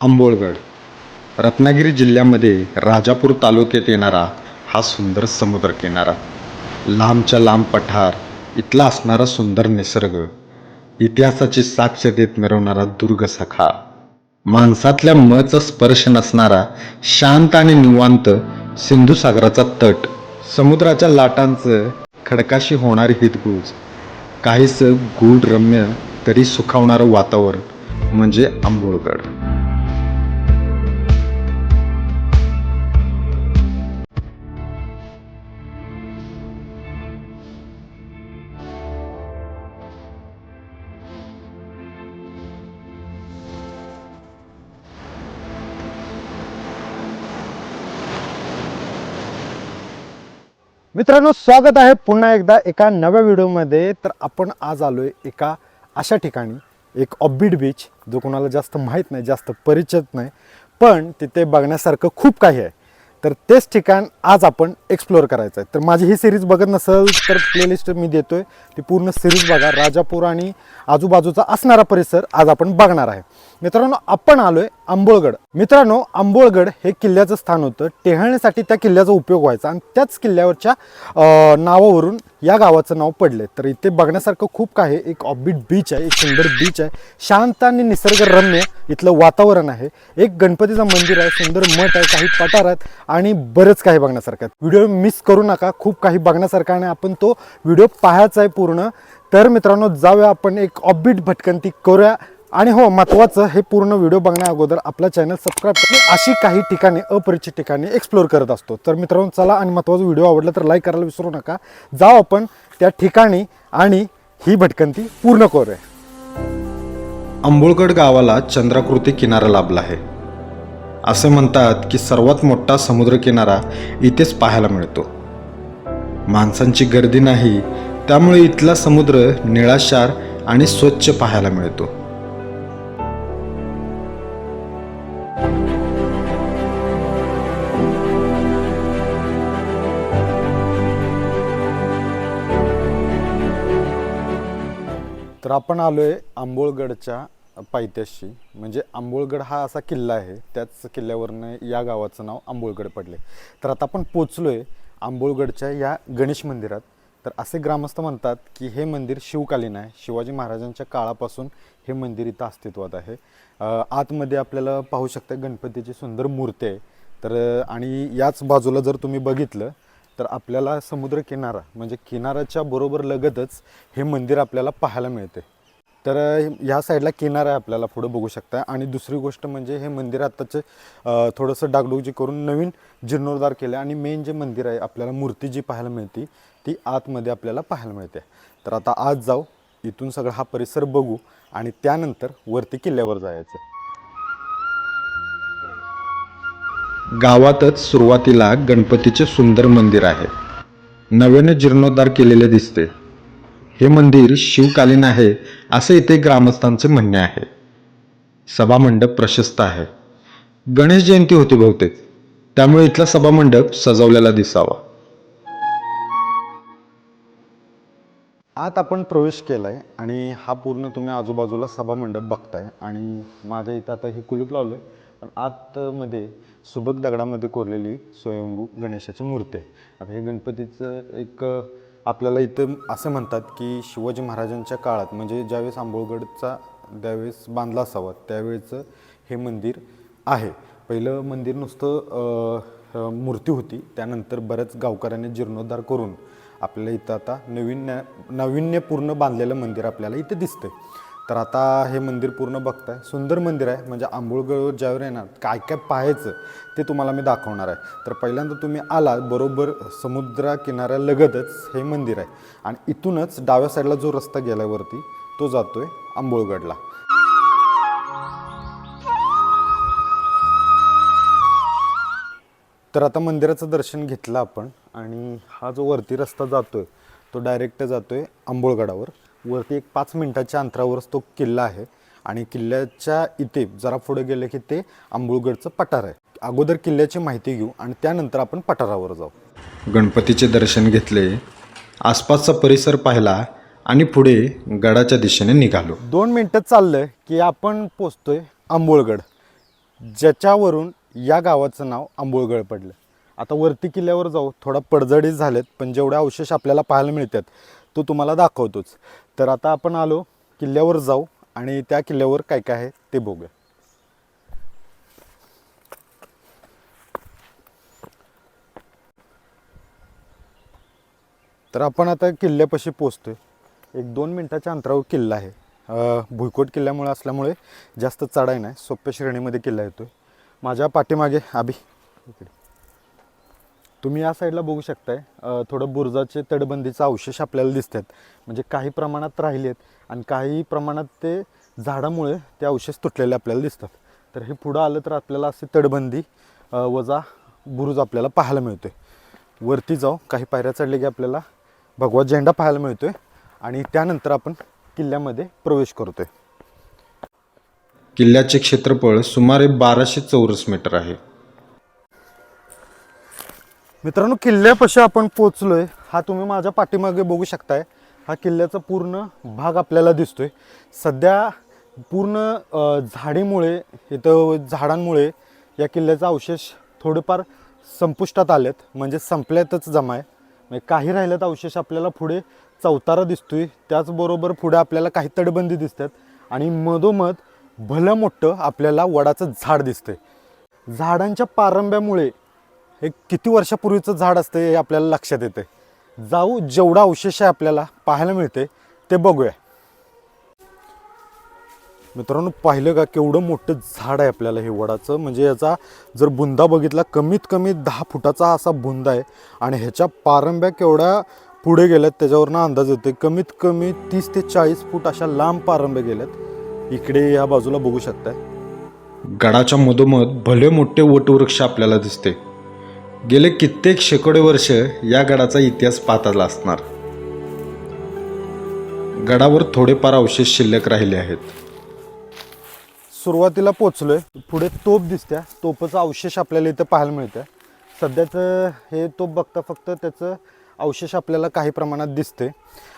आंबोळगड रत्नागिरी जिल्ह्यामध्ये राजापूर तालुक्यात येणारा हा सुंदर समुद्रकिनारा लांबच्या लांब पठार इथला असणारा सुंदर निसर्ग इतिहासाची साक्ष देत मिरवणारा दुर्ग सखा माणसातल्या मचा स्पर्श नसणारा शांत आणि निवांत सिंधुसागराचा तट समुद्राच्या लाटांचं खडकाशी होणारी हितगुज काहीसं गूढ रम्य तरी सुखावणारं वातावरण म्हणजे आंबोळगड मित्रांनो स्वागत आहे पुन्हा एकदा एका नव्या व्हिडिओमध्ये. तर आपण आज आलोय एका अशा ठिकाणी एक ऑब्बिड बीच जो कोणाला जास्त माहीत नाही जास्त परिचित नाही पण तिथे बघण्यासारखं खूप काही आहे. तर तेच ठिकाण आज आपण एक्सप्लोअर करायचं आहे. तर माझी ही सिरीज बघत नसेल तर प्लेलिस्ट मी देतोय. ती पूर्ण सिरीज बघा. राजापूर आणि आजूबाजूचा असणारा परिसर आज आपण बघणार आहे. मित्रांनो आपण आलोय आंबोळगड. मित्रांनो आंबोळगड हे किल्ल्याचं स्थान होतं. टेहळण्यासाठी त्या किल्ल्याचा उपयोग व्हायचा आणि त्याच किल्ल्यावरच्या नावावरून या गावाचं नाव पडले. तर इथे बघण्यासारखं खूप काही एक ऑबिट बीच आहे एक सुंदर बीच आहे. शांत आणि निसर्गरम्य इथलं वातावरण आहे. एक गणपतीचं मंदिर आहे सुंदर मठ आहे काही पठार आहेत आणि बरंच काही बघण्यासारखं आहे. व्हिडिओ मिस करू नका. खूप काही बघण्यासारखं आणि आपण तो व्हिडिओ पाहायचा आहे पूर्ण. तर मित्रांनो जाऊया आपण एक ऑबिट भटकंती करूया. आणि हो महत्त्वाचं हे पूर्ण व्हिडिओ बघण्या अगोदर आपला चॅनल सबस्क्राईब करा. अशी काही ठिकाणी अपरिचित ठिकाणी एक्सप्लोअर करत असतो. तर मित्रांनो चला आणि महत्त्वाचा व्हिडिओ आवडला तर लाईक करायला विसरू नका. जाऊ आपण त्या ठिकाणी आणि ही भटकंती पूर्ण करूया. आंबोळगड गावाला चंद्राकृती किनारा लाभला आहे. असे म्हणतात की सर्वात मोठा समुद्रकिनारा इथेच पाहायला मिळतो. माणसांची गर्दी नाही त्यामुळे इथला समुद्र निळाशार आणि स्वच्छ पाहायला मिळतो. तर आपण आलो आहे आंबोळगडच्या पायथ्याशी. म्हणजे आंबोळगड हा असा किल्ला आहे. त्याच किल्ल्यावरनं या गावाचं नाव आंबोळगड पडले तर आता आपण पोचलो आहे आंबोळगडच्या या गणेश मंदिरात. तर असे ग्रामस्थ म्हणतात की हे मंदिर शिवकालीन आहे. शिवाजी महाराजांच्या काळापासून हे मंदिर इथं अस्तित्वात आहे. आतमध्ये आपल्याला पाहू शकता गणपतीची सुंदर मूर्ती आहे. तर आणि याच बाजूला जर तुम्ही बघितलं तर आपल्याला समुद्र किनारा म्हणजे किनाऱ्याच्या बरोबर लगतच हे मंदिर आपल्याला पाहायला मिळते. तर ह्या साईडला किनारा आहे आपल्याला पुढं बघू शकता. आणि दुसरी गोष्ट म्हणजे हे मंदिर आत्ताचे थोडंसं डागडुगजी करून नवीन जीर्णोद्धार केलं. आणि मेन जे मंदिर आहे आपल्याला मूर्ती जी पाहायला मिळते ती आतमध्ये आपल्याला पाहायला मिळते. तर आता आज जाऊ इथून सगळा हा परिसर बघू आणि त्यानंतर वरती किल्ल्यावर जायचं. गावातच सुरुवातीला गणपतीचे सुंदर मंदिर आहे. नव्याने जीर्णोद्धार केलेले दिसते. हे मंदिर शिवकालीन आहे असे इथे ग्रामस्थांचे म्हणणे आहे. सभामंडप प्रशस्त आहे. गणेश जयंती होती बहुतेक. त्यामुळे इथला सभामंडप सजवलेला दिसावा. आत आपण प्रवेश केला आहे आणि हा पूर्ण तुम्ही आजूबाजूला सभामंडप बघताय आणि माझ्या इथं आता हे कुलूप लावलं आहे पण आतमध्ये सुबक दगडामध्ये कोरलेली स्वयंभू गणेशाची मूर्ती आहे. आता हे गणपतीचं एक आपल्याला इथं असं म्हणतात की शिवाजी महाराजांच्या काळात म्हणजे ज्यावेळेस आंबोळगडचा ज्यावेळेस बांधला असावा त्यावेळेचं हे मंदिर आहे. पहिलं मंदिर नुसतं मूर्ती होती. त्यानंतर बऱ्याच गावकऱ्यांनी जीर्णोद्धार करून आपल्याला इथं आता नवीन नाविन्यपूर्ण बांधलेलं मंदिर आपल्याला इथे दिसतं तर आता हे मंदिर पूर्ण बघताय. सुंदर मंदिर आहे. म्हणजे आंबोळगड ज्यावर येणार काय काय पाहायचं ते तुम्हाला मी दाखवणार आहे. तर पहिल्यांदा तुम्ही आला बरोबर समुद्रा किनाऱ्यालगतच हे मंदिर आहे. आणि इथूनच डाव्या साईडला जो रस्ता गेल्यावरती तो जातो आहे आंबोळगडला. तर आता मंदिराचं दर्शन घेतलं आपण आणि हा जो वरती रस्ता जातोय तो डायरेक्ट जातोय आंबोळगडावर. वरती एक पाच मिनिटाच्या अंतरावरच तो किल्ला आहे आणि किल्ल्याच्या इथे जरा पुढे गेले की ते आंबोळगडचं पठार आहे. अगोदर किल्ल्याची माहिती घेऊ आणि त्यानंतर आपण पठारावर जाऊ. गणपतीचे दर्शन घेतले आसपासचा परिसर पाहिला आणि पुढे गडाच्या दिशेने निघालो. दोन मिनटं चाललंय की आपण पोचतोय आंबोळगड. ज्याच्यावरून या गावाचं नाव आंबोळगड पडलं. आता वरती किल्ल्यावर जाऊ थोडा पडझडीच झालेत पण जेवढे अवशेष आपल्याला पाहायला मिळतात तो तुम्हाला दाखवतोच. तर आता आपण आलो किल्ल्यावर जाऊ आणि त्या किल्ल्यावर काय काय आहे ते बघूया. तर आपण आता किल्ल्यापाशी पोचतोय एक दोन मिनटाच्या अंतरावर किल्ला आहे. भुईकोट किल्ल्यामुळे असल्यामुळे जास्त चढाई नाही सोप्या श्रेणीमध्ये किल्ला येतोय. माझ्या पाठीमागे आबी इकडे. तुम्ही या साईडला बघू शकताय थोडं बुरुजाचे तटबंदीचे अवशेष आपल्याला दिसत आहेत म्हणजे काही प्रमाणात राहिले आहेत आणि काही प्रमाणात ते झाडामुळे ते अवशेष तुटलेले आपल्याला दिसतात. तर हे पुढं आलं तर आपल्याला असे तटबंदी वजा बुरुज आपल्याला पाहायला मिळतोय. वरती जाऊ काही पायऱ्या चढले की आपल्याला भगवा झेंडा पाहायला मिळतोय आणि त्यानंतर आपण किल्ल्यामध्ये प्रवेश करतोय. किल्ल्याचे क्षेत्रफळ सुमारे बाराशे चौरस मीटर आहे. मित्रांनो किल्ल्यापाशी आपण पोचलोय हा तुम्ही माझ्या पाठीमागे बघू शकताय. हा किल्ल्याचा पूर्ण भाग आपल्याला दिसतोय. सध्या पूर्ण झाडीमुळे इथं झाडांमुळे या किल्ल्याचा अवशेष थोडेफार संपुष्टात आलेत. म्हणजे संपल्यातच जमा आहे. म्हणजे काही राहिल्यात अवशेष आपल्याला पुढे चौतारा दिसतोय. त्याचबरोबर पुढे आपल्याला काही तटबंदी दिसतात. आणि मधोमध भलं मोठं आपल्याला वडाचं झाड दिसतंय. झाडांच्या पारंब्यामुळे हे किती वर्षापूर्वीचं झाड असतं हे आपल्याला लक्षात येते जाऊ जेवढा अवशेष आहे आपल्याला पाहायला मिळते ते बघूया. मित्रांनो पाहिलं का केवढं मोठं झाड आहे आपल्याला हे वडाचं? म्हणजे याचा जर बुंदा बघितला कमीत कमी दहा फुटाचा असा बुंदा आहे आणि ह्याच्या पारंब्या केवढ्या पुढे गेल्यात त्याच्यावरनं अंदाज येते कमीत कमी तीस ते चाळीस फूट अशा लांब पारंब्या गेल्यात. इकडे या बाजूला बघू शकताय. गडाच्या मधोमध भले मोठे वटवृक्ष आपल्याला दिसते. गेले कित्येक शेकडो वर्ष या गडाचा इतिहास पाहत आला असणार. गडावर थोडेफार अवशेष शिल्लक राहिले आहेत. सुरुवातीला पोचलोय. पुढे तोप दिसत्या. तोपचा अवशेष आपल्याला इथं पाहायला मिळतं सध्याचं हे तोप बघता फक्त त्याचं अवशेष आपल्याला काही प्रमाणात दिसते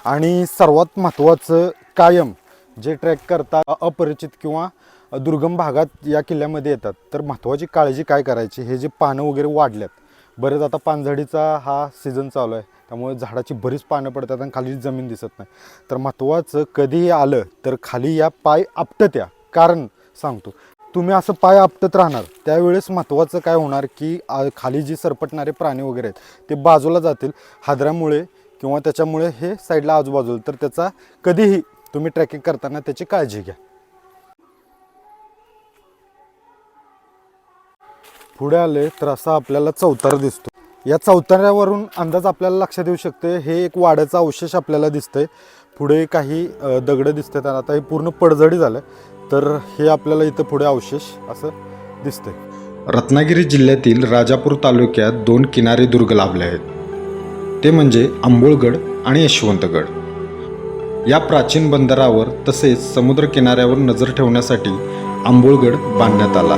आणि सर्वात महत्त्वाचं कायम जे ट्रॅक करता अपरिचित किंवा दुर्गम भागात या किल्ल्यामध्ये येतात तर महत्त्वाची काळजी काय करायची? हे जे पानं वगैरे वाढल्यात बरेच आता पानझडीचा हा सीझन चालू आहे त्यामुळे झाडाची बरीच पानं पडतात आणि खाली जमीन दिसत नाही. तर महत्त्वाचं कधीही आलं तर खाली या पाय आपटत या. कारण सांगतो तुम्ही असं पाय आपटत राहणार त्यावेळेस महत्त्वाचं काय होणार की खाली जी सरपटणारे प्राणी वगैरे आहेत ते बाजूला जातील हादऱ्यामुळे किंवा त्याच्यामुळे हे साईडला आजूबाजूला तर त्याचा कधीही तुम्ही ट्रॅकिंग करताना त्याची काळजी घ्या. पुढे आले तर असा आपल्याला चौतारा दिसतो. या चौताऱ्यावरून अंदाज आपल्याला लक्षात येऊ शकते हे एक वाड्याचा अवशेष आपल्याला दिसतंय. पुढे काही दगडं दिसतात आणि आता हे पूर्ण पडझडी झालं. तर हे आपल्याला इथं पुढे अवशेष असं दिसतंय. रत्नागिरी जिल्ह्यातील राजापूर तालुक्यात दोन किनारे दुर्ग लाभले आहेत. ते म्हणजे आंबोळगड आणि यशवंतगड. या प्राचीन बंदरावर तसेच समुद्र किनाऱ्यावर नजर ठेवण्यासाठी आंबोळगड बांधण्यात आला.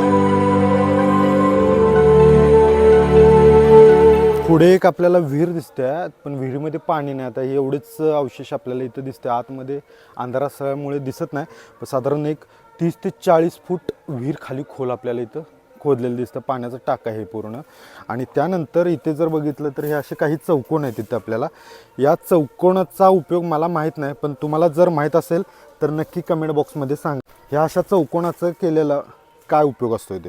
पुढे एक आपल्याला विहीर दिसते पण विहिरीमध्ये पाणी नाही. आता हे एवढेच अवशेष आपल्याला इथं दिसते आतमध्ये अंधार असल्यामुळे दिसत नाही. पण साधारण एक तीस ते चाळीस फूट विहीर खाली खोल आपल्याला इथं खोदलेलं दिसतं पाण्याचं टाका आहे पूर्ण. आणि त्यानंतर इथे जर बघितलं तर हे असे काही चौकोन आहेत इथे आपल्याला. या चौकोनाचा उपयोग मला माहीत नाही पण तुम्हाला जर माहीत असेल तर नक्की कमेंट बॉक्समध्ये सांग. ह्या अशा चौकोनाचं केलेला काय उपयोग असतो इथे?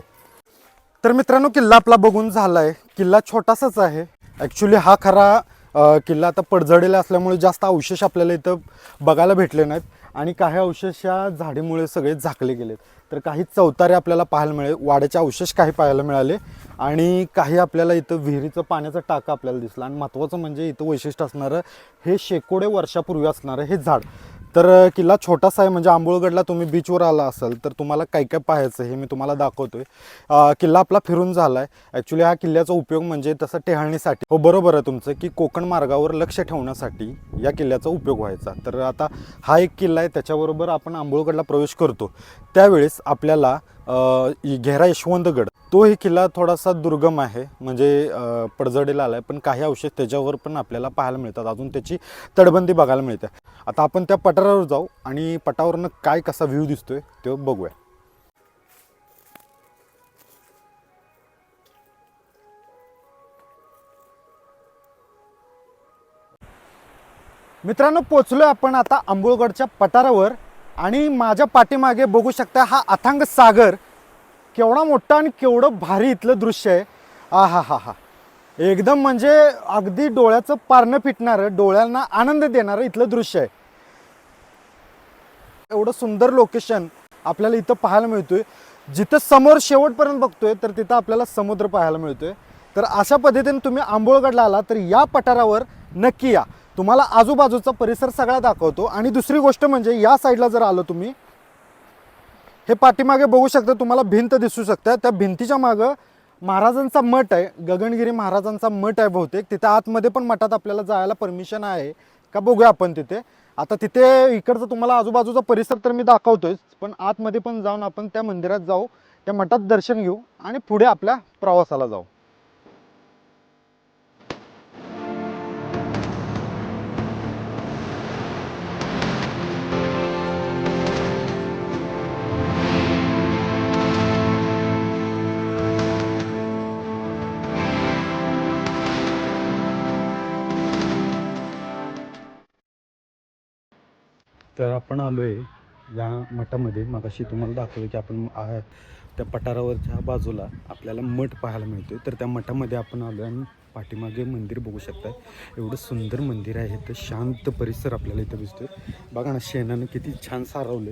तर मित्रांनो किल्ला आपला बघून झाला आहे किल्ला छोटासाच आहे. ॲक्च्युली हा खरा किल्ला आता पडझडेला असल्यामुळे जास्त अवशेष आपल्याला इथं बघायला भेटले नाहीत. आणि काही अवशेष या झाडीमुळे सगळे झाकले गेलेत. तर काही चौतारे आपल्याला पाहायला मिळेल वाड्याचे अवशेष काही पाहायला मिळाले आणि काही आपल्याला इथं विहिरीचं पाण्याचा टाका आपल्याला दिसला. आणि महत्त्वाचं म्हणजे इथं वैशिष्ट्य असणारं हे शेकोडे वर्षापूर्वी असणारं हे झाड. तर किल्ला छोटासा आहे म्हणजे आंबोळगडला तुम्ही बीचवर आला असाल तर तुम्हाला काय काय पाहायचं हे मी तुम्हाला दाखवतोय. आहे किल्ला आपला फिरून झाला आहे ॲक्च्युली हा किल्ल्याचा उपयोग म्हणजे तसं टेहाळणीसाठी. हो बरोबर आहे तुमचं की कोकण मार्गावर लक्ष ठेवण्यासाठी या किल्ल्याचा उपयोग व्हायचा. तर आता हा एक किल्ला आहे त्याच्याबरोबर आपण आंबोळगडला प्रवेश करतो. त्यावेळेस आपल्याला घेरा यशवंतगड. तोही किल्ला थोडासा दुर्गम आहे. म्हणजे पडझडीला आला आहे पण काही अवशेष त्याच्यावर पण आपल्याला पाहायला मिळतात. अजून त्याची तडबंदी बघायला मिळते. आता आपण त्या पठारावर जाऊ आणि पटावरनं काय कसा व्ह्यू दिसतोय तो बघूया. मित्रांनो पोचलो आपण आता आंबोळगडच्या पठारावर. आणि माझ्या पाठीमागे बघू शकता हा अथांग सागर. केवढा मोठा आणि केवढं भारी इथलं दृश्य आहे. आ हा हा हा एकदम म्हणजे अगदी डोळ्याचं पारणं फिटणारं डोळ्यांना आनंद देणारं इथलं दृश्य आहे. एवढं सुंदर लोकेशन आपल्याला इथं पाहायला मिळतोय. जिथं समोर शेवटपर्यंत बघतोय तर तिथं आपल्याला समुद्र पाहायला मिळतोय. तर अशा पद्धतीने तुम्ही आंबोळगडला आला तर या पठारावर नक्की या. तुम्हाला आजूबाजूचा परिसर सगळा दाखवतो. आणि दुसरी गोष्ट म्हणजे या साईडला जर आलो तुम्ही हे पाठीमागे बघू शकता तुम्हाला भिंत दिसू शकता त्या भिंतीच्या मागं महाराजांचा मठ आहे. गगनगिरी महाराजांचा मठ आहे बहुतेक. तिथे आतमध्ये पण मठात आपल्याला जायला परमिशन आहे. का बघूया आपण तिथे. आता तिथे इकडचं तुम्हाला आजूबाजूचा परिसर तर मी दाखवतोय पण आतमध्ये पण जाऊन आपण त्या मंदिरात जाऊ त्या मठात दर्शन घेऊ आणि पुढे आपल्या प्रवासाला जाऊ. तर आपण आलो आहे या मठामध्ये. मगाशी तुम्हाला दाखवलं की आपण त्या पठारावरच्या बाजूला आपल्याला मठ पाहायला मिळतो तर त्या मठामध्ये आपण आलो आणि पाठीमागे मंदिर बघू शकता एवढं सुंदर मंदिर आहे. तर शांत परिसर आपल्याला इथं दिसतो बघा ना शेणानं किती छान सारवलं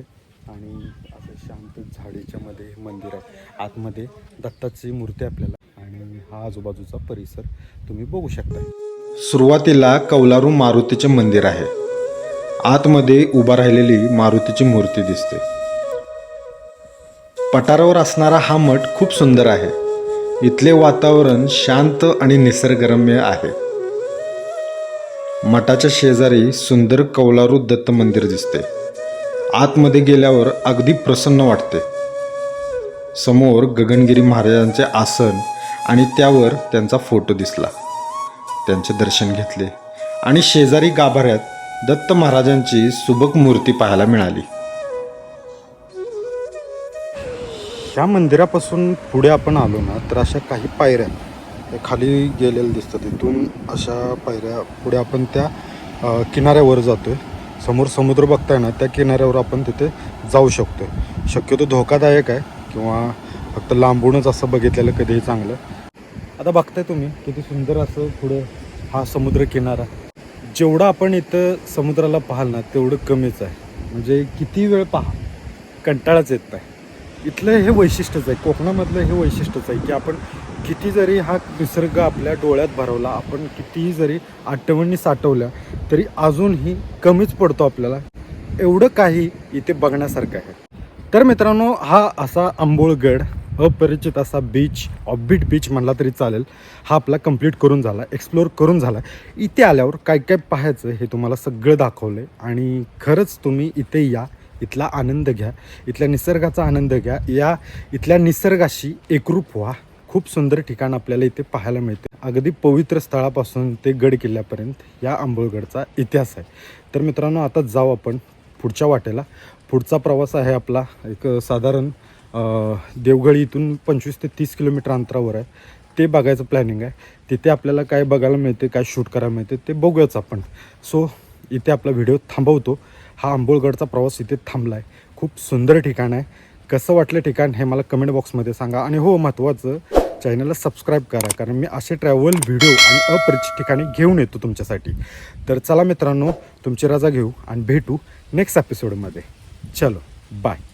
आणि असं शांत झाडीच्या मध्ये हे मंदिर आहे. आतमध्ये दत्ताची मूर्ती आपल्याला. आणि हा आजूबाजूचा परिसर तुम्ही बघू शकता सुरुवातीला कौलारू मारुतीचे मंदिर आहे. आतमध्ये उभा राहिलेली मारुतीची मूर्ती दिसते. पठारावर असणारा हा मठ खूप सुंदर आहे. इथले वातावरण शांत आणि निसर्गरम्य आहे. मठाच्या शेजारी सुंदर कौलारू दत्त मंदिर दिसते. आतमध्ये गेल्यावर अगदी प्रसन्न वाटते. समोर गगनगिरी महाराजांचे आसन आणि त्यावर त्यांचा फोटो दिसला. त्यांचे दर्शन घेतले आणि शेजारी गाभाऱ्यात दत्त महाराजांची सुबक मूर्ती पाहायला मिळाली. ह्या मंदिरापासून पुढे आपण आलो ना तर अशा काही पायऱ्या खाली गेलेल्या दिसतात. तिथून अशा पायऱ्या पुढे आपण त्या किनाऱ्यावर किनाऱ्यावर जातोय. समोर समुद्र बघताय ना त्या किनाऱ्यावर आपण तिथे जाऊ शकतो शक्यतो धोकादायक आहे किंवा फक्त लांबूनच असं बघितलेलं कधीही चांगलं. आता बघताय तुम्ही किती सुंदर असं पुढं हा समुद्र किनारा. जेवढं आपण इथं समुद्राला पाहाल ना तेवढं कमीच आहे. म्हणजे किती वेळ पहा कंटाळाच येत नाही. इथलं हे वैशिष्ट्यच आहे कोकणामधलं हे वैशिष्ट्यच आहे की आपण किती जरी हा निसर्ग आपल्या डोळ्यात भरवला आपण कितीही जरी आठवणी साठवल्या तरी अजूनही कमीच पडतो आपल्याला. एवढं काही इथे बघण्यासारखं आहे. तर मित्रांनो हा असा आंबोळगड अपरिचित असा बीच ऑबिट बीच म्हणला तरी चालेल. हा आपला कंप्लीट करून झाला एक्सप्लोअर करून झाला. इथे आल्यावर काय काय पाहायचं हे तुम्हाला सगळं दाखवलं आहे आणि खरंच तुम्ही इथे या इथला आनंद घ्या इथल्या निसर्गाचा आनंद घ्या. या इथल्या निसर्गाशी एकरूप व्हा. खूप सुंदर ठिकाण आपल्याला इथे पाहायला मिळते. अगदी पवित्र स्थळापासून ते गड किल्ल्यापर्यंत या आंबोळगडचा इतिहास आहे. तर मित्रांनो आता जाऊ आपण पुढच्या वाटेला. पुढचा प्रवास आहे आपला एक साधारण देवगळी इथून पंचवीस ते तीस किलोमीटर अंतरावर आहे. ते बघायचं प्लॅनिंग आहे. तिथे आपल्याला काय बघायला मिळते काय शूट करायला मिळते ते बघूयाच आपण. सो इथे आपला व्हिडिओ थांबवतो. हा आंबोळगडचा प्रवास इथे थांबला आहे खूप सुंदर ठिकाण आहे. कसं वाटलं ठिकाण हे मला कमेंट बॉक्समध्ये सांगा. आणि हो महत्त्वाचं चॅनलला सबस्क्राईब करा. कारण मी असे ट्रॅव्हल व्हिडिओ आणि अपरिचित ठिकाणी घेऊन येतो तुमच्यासाठी. तर चला मित्रांनो तुमची रजा घेऊ आणि भेटू नेक्स्ट एपिसोडमध्ये चलो बाय